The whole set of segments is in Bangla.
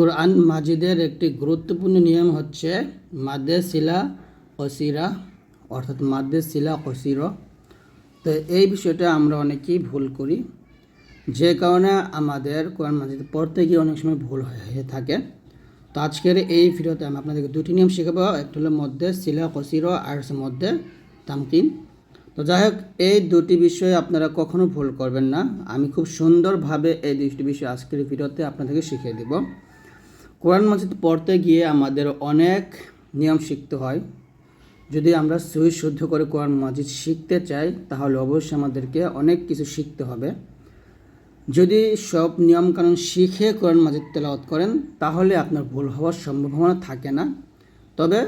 কোরআন মাজিদের একটি গুরুত্বপূর্ণ নিয়ম হচ্ছে মাদ্দে শিলা কসিরা, অর্থাৎ মাদ্দে শিলা কসির। তো এই বিষয়টা আমরা অনেকেই ভুল করি। যে কারণে আমাদের কোরআন মাজিদ পড়তে গিয়ে অনেক সময় ভুল হয়ে থাকে। তো আজকের এই ভিডিওতে আমি আপনাদেরকে দুটি নিয়ম শেখাবো। একটা হলো মধ্যে শিলা কসির আর মধ্যে তামকিন। তো যাই হোক, এই দুটি বিষয়ে আপনারা কখনো ভুল করবেন না। আমি খুব সুন্দরভাবে এই দুটি বিষয় আজকের ভিডিওতে আপনাদেরকে শিখিয়ে দেব। কোরআন মাজিদ পড়তে গিয়ে আমাদের অনেক নিয়ম শিখতে হয়। যদি আমরা সহি শুদ্ধ করে কোরআন মাজিদ শিখতে চাই, তাহলে অবশ্যই আমাদেরকে অনেক কিছু শিখতে হবে। যদি সব নিয়মকানুন শিখে কোরআন মাজিদ তেলাওয়াত করেন, তাহলে আপনার ভুল হওয়ার সম্ভাবনা থাকে না। তবে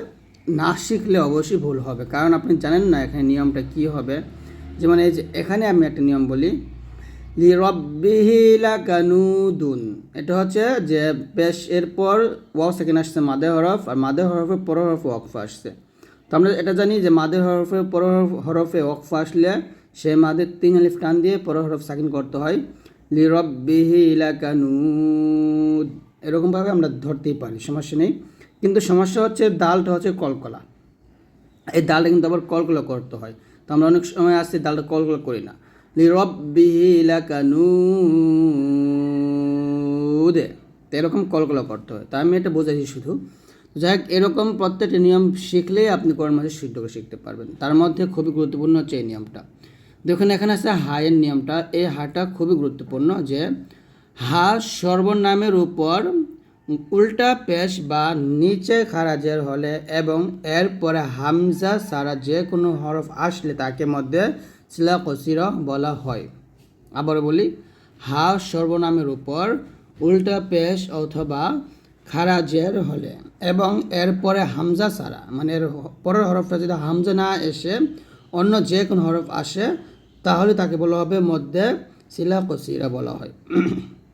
না শিখলে অবশ্যই ভুল হবে। কারণ আপনি জানেন না এখানে নিয়মটা কি হবে। যেমন এই যে এখানে আমি একটা নিয়ম বলি লি রব্বিহিলা কানুদুন এটা হচ্ছে যে বেশ এরপর ওয়াও সেকেন্ড আসছে মাদে হরফ, আর মাদে হরফের পর হরফে ওয়াকফা আসছে। তো আমরা এটা জানি যে মাদে হরফের পর হরফে ওয়াকফা আসলে সে মাদের তিন আলিফ টান দিয়ে পর হরফ সাকিন করতে হয়। লি রব্বিহিলা কানুদ এরকমভাবে আমরা ধরতেই পারি, সমস্যা নেই। কিন্তু সমস্যা হচ্ছে ডালটা হচ্ছে কলকলা। এই ডালটা কিন্তু আবার কলকলা করতে হয়। তো আমরা অনেক সময় আসছি ডালটা কলকলা করি না। লি রব্বিহি লাকানুদে এরকম কলকলা করতে হয়। তা আমি এটা বোঝাইছি শুধু। যাই হোক, এরকম প্রত্যেকটি নিয়ম শিখলেই আপনি কোরআন মাসে শুদ্ধ করে শিখতে পারবেন। তার মধ্যে খুবই গুরুত্বপূর্ণ হচ্ছে এই নিয়মটা। দেখুন, এখানে আছে হায়ের নিয়মটা। এই হাটা খুবই গুরুত্বপূর্ণ যে হা সর্বনামের উপর উল্টা পেশ বা নিচে খারাজের হলে এবং এরপরে হামজা সারা যে কোনো হরফ আসলে তাকে মধ্যে কসির বলা হয়। আবার বলি হা সর্বনামের উপর উল্টা পেশ অথবা খারা খারাজের হলে এবং এরপরে হামজা সারা মানে এর পরের হরফটা যদি হামজা না এসে অন্য যে কোনো হরফ আসে, তাহলে তাকে বলা হবে মধ্যে কসিরা বলা হয়।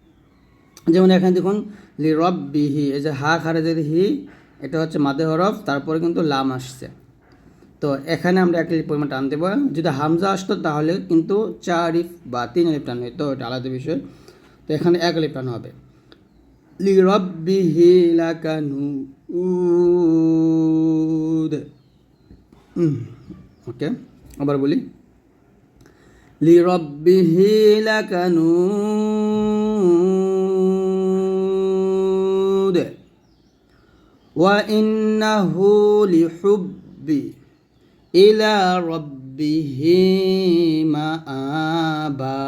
যেমন এখানে দেখুন লি রব বিহি এই যে হা খারেজের হি, এটা হচ্ছে মাদে হরফ, তারপরে কিন্তু লাম আসছে। তো এখানে আমরা এক লিপ পরিমাণ টান দেবো যদি হামজা আসতো তাহলে কিন্তু চার ইফ বা তিন লিপ টান হতো এটা আলাদা বিষয় তো এখানে এক লিপ টান হবে লি রব বিহি লাকানু উদ ওকে আবার বলি লি রব্বিহি লাকানুদ وإنه لحب ইলা রব্বিহিমা আবা।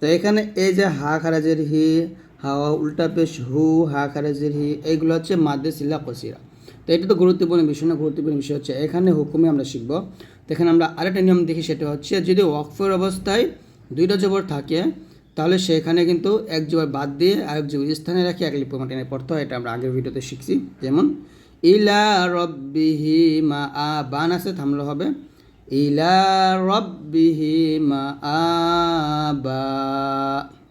তো এখানে এই যে হা খারাজের হি, হাওয়া উল্টা পেশ হু, হা খারাজের হি এইগুলো হচ্ছে মাদ্দে সিলা কসিরা। তো এটা তো গুরুত্বপূর্ণ বিষয় না, গুরুত্বপূর্ণ বিষয় হচ্ছে এখানে হুকুমে আমরা শিখব। তো এখানে আমরা আরেকটা নিয়ম দেখি, সেটা হচ্ছে যদি ওয়াকফের অবস্থায় দুইটা জবর থাকে, তাহলে সেখানে কিন্তু এক জবর বাদ দিয়ে আরেক জবর স্থানে রাখি, এক লিপ্য মাটিনে পড়তে হয়, এটা আমরা আগের ভিডিওতে শিখছি। যেমন ইলা রব্বিহি মা আ, বান আছে, থামলে হবে। ইলা রব্বিহি মা আ, বা,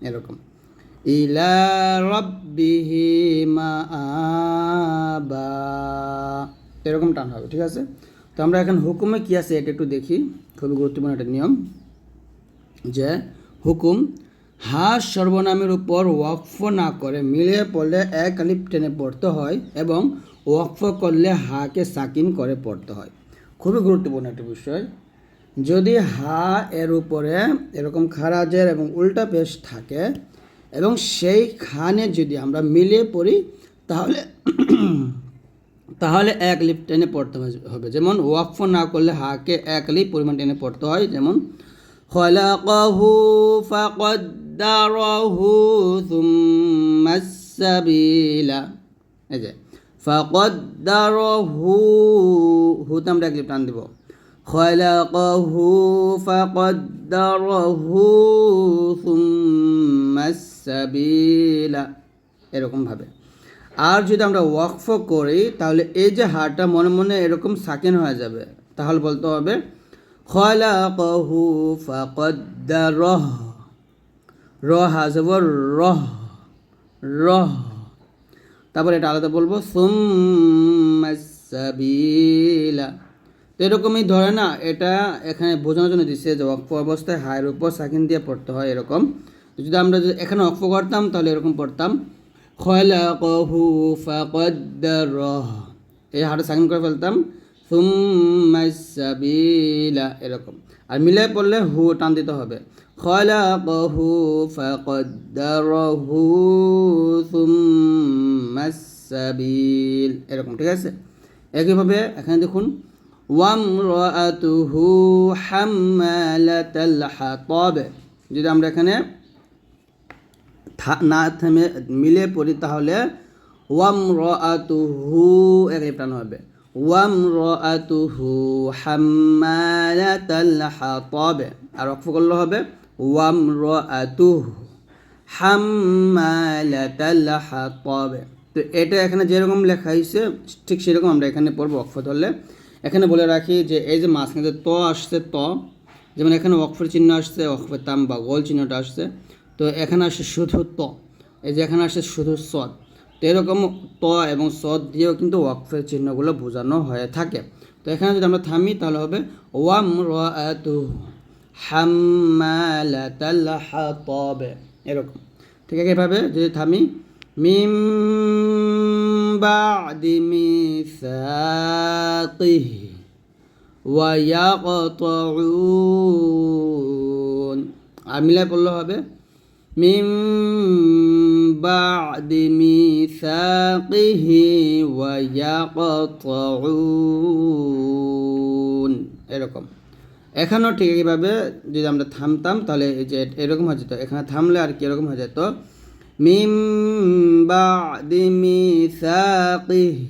এরকম। ইলা রব্বিহি মা আ, বা, এরকম টান হবে, ঠিক আছে? তো আমরা এখন হুকুমে কী আছে, এটা একটু দেখি। খুবই গুরুত্বপূর্ণ একটা নিয়ম, যে হুকুম হা সর্বনামের উপর ওয়াকফ না করে, মিলে পড়লে এক আলিফ টেনে পড়তে হয় এবং ওয়াকফ করলে হাকে সাকিন করে পড়তে হয়। খুবই গুরুত্বপূর্ণ একটা বিষয়। যদি হা এর উপরে এরকম খারাজের এবং উল্টা পেশ থাকে এবং সেই খানে যদি আমরা মিলিয়ে পড়ি, তাহলে তাহলে এক লিপ টেনে পড়তে হবে যেমন ওয়াকফ না করলে হাকে এক লিপ পরিমাণ টেনে পড়তে হয়। যেমন, খলাকাহু ফাকদ্দারাহু থুম্মা সাবিলা। এই যে ফাকদ্দারাহু হুতে আমরা এক লিপ টান দিব। খলাকাহু ফাকদ্দারাহু থুম্মা সাবিলা এরকমভাবে আর যদি আমরা ওয়াকফ করি, তাহলে এই যে হাড়টা মনে মনে এরকম সাকেন হয়ে যাবে। তাহলে বলতে হবে খলাকহু ফাকদ্দারহ রহ আসবর রহ। রহ। তারপর এটা আলাদা বলব সুম্মাসাবিলা তো এরকমই ধরে না, এটা এখানে বোঝানোর জন্য দিচ্ছে যে অক্ষ অবস্থায় হায়ের উপর সাকিন দিয়ে পড়তে হয় এরকম। যদি আমরা এখানে অক্ষ করতাম, তাহলে এরকম পড়তাম খয়লা কহু ফাকদ্দারহ। এই হাটা সাকিন করে ফেলতাম সুম্মাসাবিলা এরকম। আর মিলে পড়লে হু টান দিতে হবে। খলাকহু ফাকদ্দারহু সুম্মাসাবিল এরকম, ঠিক আছে? একইভাবে এখানে দেখুন ওয়ামরাতুহু হাম্মালাতাল হাতাব। যদি আমরা এখানে না থেমে মিলে পড়ি, তাহলে ওয়াম রাতুহু একাই প্রাণ হবে। ওয়াম রাতুহু হাম্মালাতাল হাতাব আর অক্ষ করলে হবে ওয়াম রাতুহু হাম্মালাতাল হাতাব তো এটা এখানে যেরকম লেখা হয়েছে, ঠিক সেরকম আমরা এখানে পড়ব অক্ষ ধরলে এখানে বলে রাখি যে এই যে মাঝখানে যে ত আসছে, ত, যেমন এখানে অক্ষর চিহ্ন আসছে অক্ষরের তাম বা গোল চিহ্নটা আসছে। তো এখানে আসছে শুধু ত। এই যে এখানে আসছে শুধু সদ তো এরকম ত এবং স দিয়েও কিন্তু ওয়াকফের চিহ্নগুলো বোঝানো হয়ে থাকে। তো এখানে যদি আমরা থামি, তাহলে হবে ওয়াম রাতু এরকম। ঠিক আছে, এভাবে যদি থামি, মিম বাদি মিসাকিহি ওয়ায়াকতাউন। আর মিলাই পড়লে হবে মিম বাদি মিসাকিহি ওয়ায়াকতাউন এরকম। এখানেও ঠিক একইভাবে যদি আমরা থামতাম, তাহলে এই যে এরকম হয়ে যেত। এখানে থামলে আর কি এরকম হয়ে যেত? মিম বাদি মিসাকিহি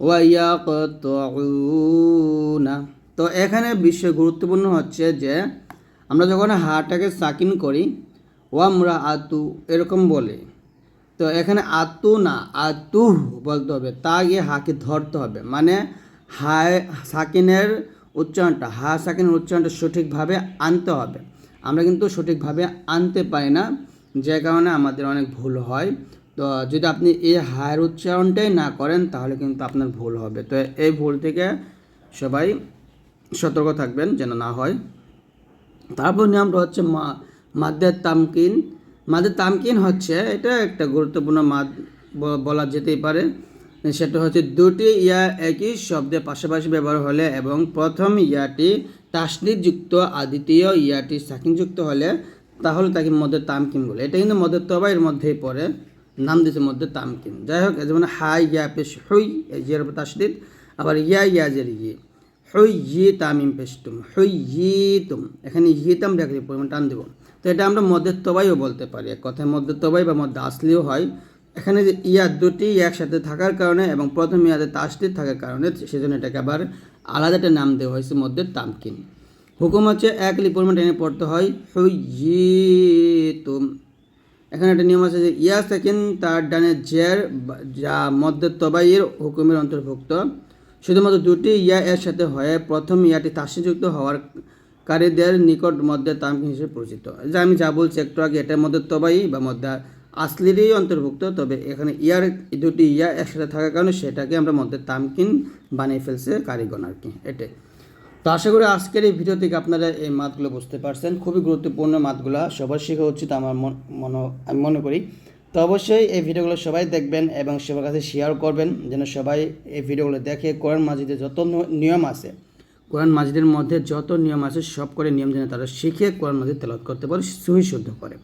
ওয়াইয়াকতুনা তো এখানে বিষয় গুরুত্বপূর্ণ হচ্ছে যে, আমরা যখন হাটাকে সাকিন করি ওয়ামরা আতু এরকম বলে। তো এখানে আতু না আতু বলতে হবে। তা গিয়ে হাকে ধরতে হবে। মানে হায়, সাকিনের উচ্চারণটা, হা সাকিনের উচ্চারণটা সঠিকভাবে আনতে হবে। আমরা কিন্তু সঠিকভাবে আনতে পারি না, যে কারণে আমাদের অনেক ভুল হয়। তো যদি আপনি এই হায়ের উচ্চারণটাই না করেন, তাহলে কিন্তু আপনার ভুল হবে। তো এই ভুল থেকে সবাই সতর্ক থাকবেন যেন না হয়। তারপর নিয়মটা হচ্ছে মা মাদ্দের তামকিন মাদ্দের তামকিন হচ্ছে, এটা একটা গুরুত্বপূর্ণ মাদ বলা যেতেই পারে। সেটা হচ্ছে দুটি ইয়া একই শব্দে পাশাপাশি ব্যবহার হলে এবং প্রথম ইয়াটি তাসনিদযুক্ত আর দ্বিতীয় ইয়াটি সাকিনযুক্ত হলে তাহলে তাকে মধ্যে তামকিন বলে। এটা কিন্তু মধ্যে তবাইয়ের মধ্যেই পড়ে, নাম দিয়েছে মধ্যে তামকিন। যাই হোক যেমন হাই ইয়া, পেশ, হুই জিয়ার তাসদিদ আবার ইয়া ইয়াজের ইয়ে হুই, ই, তামিম পেস্তুম হুই, ই, তুম। এখানে ইয়ে তাম রেখে পরিমাণ টান দেবো। তো এটা আমরা মধ্যে তবাইও বলতে পারি। এক কথায় মধ্যে তবাই বা মধ্যে আসলেও হয়। এখানে যে ইয়া দুটি একসাথে থাকার কারণে এবং প্রথম ইয়াতে তাসদিদ থাকার কারণে সেজন্য এটাকে আবার আলাদা একটা নাম দেওয়া হয়েছে মধ্যে তামকিন। হুকুম হচ্ছে এক লিপরমেন্ট এনে পড়তে হয়। তুম এখানে একটা নিয়ম আছে যে ইয়া সেকেন্ড তার ডানে জের যা মধ্যে তবাইয়ের হুকুমের অন্তর্ভুক্ত। শুধুমাত্র দুটি ইয়া এর সাথে হয়ে প্রথম ইয়াটি তাসিযুক্ত হওয়ার কারীদের নিকট মধ্যে তামকিন হিসেবে পরিচিত। যে আমি যা বলছি একটু আগে, এটার মধ্যে তবাই বা মধ্যে আসলিরই অন্তর্ভুক্ত, তবে এখানে ইয়ার দুটি ইয়া একসাথে থাকার কারণে সেটাকে আমরা মধ্যে তামকিন বানিয়ে ফেলছে কারিগণ আর কি, এটাই। তো আশা করি আজকের এই ভিডিও থেকে আপনারা এই মাতগুলো বুঝতে পারছেন। খুবই গুরুত্বপূর্ণ মাতগুলো, সবার শেখা উচিত আমার মন আমি মনে করি। তো অবশ্যই এই ভিডিওগুলো সবাই দেখবেন এবং সবার কাছে শেয়ার করবেন, যেন সবাই এই ভিডিওগুলো দেখে কোরআন মাজিদে যত নিয়ম আছে কোরআন মাজিদের মধ্যে যত নিয়ম আছে সব করে নিয়ম জানে তারা শিখে কোরআন মাজিদ তেলাওয়াত করতে পারে সহি শুদ্ধ করে।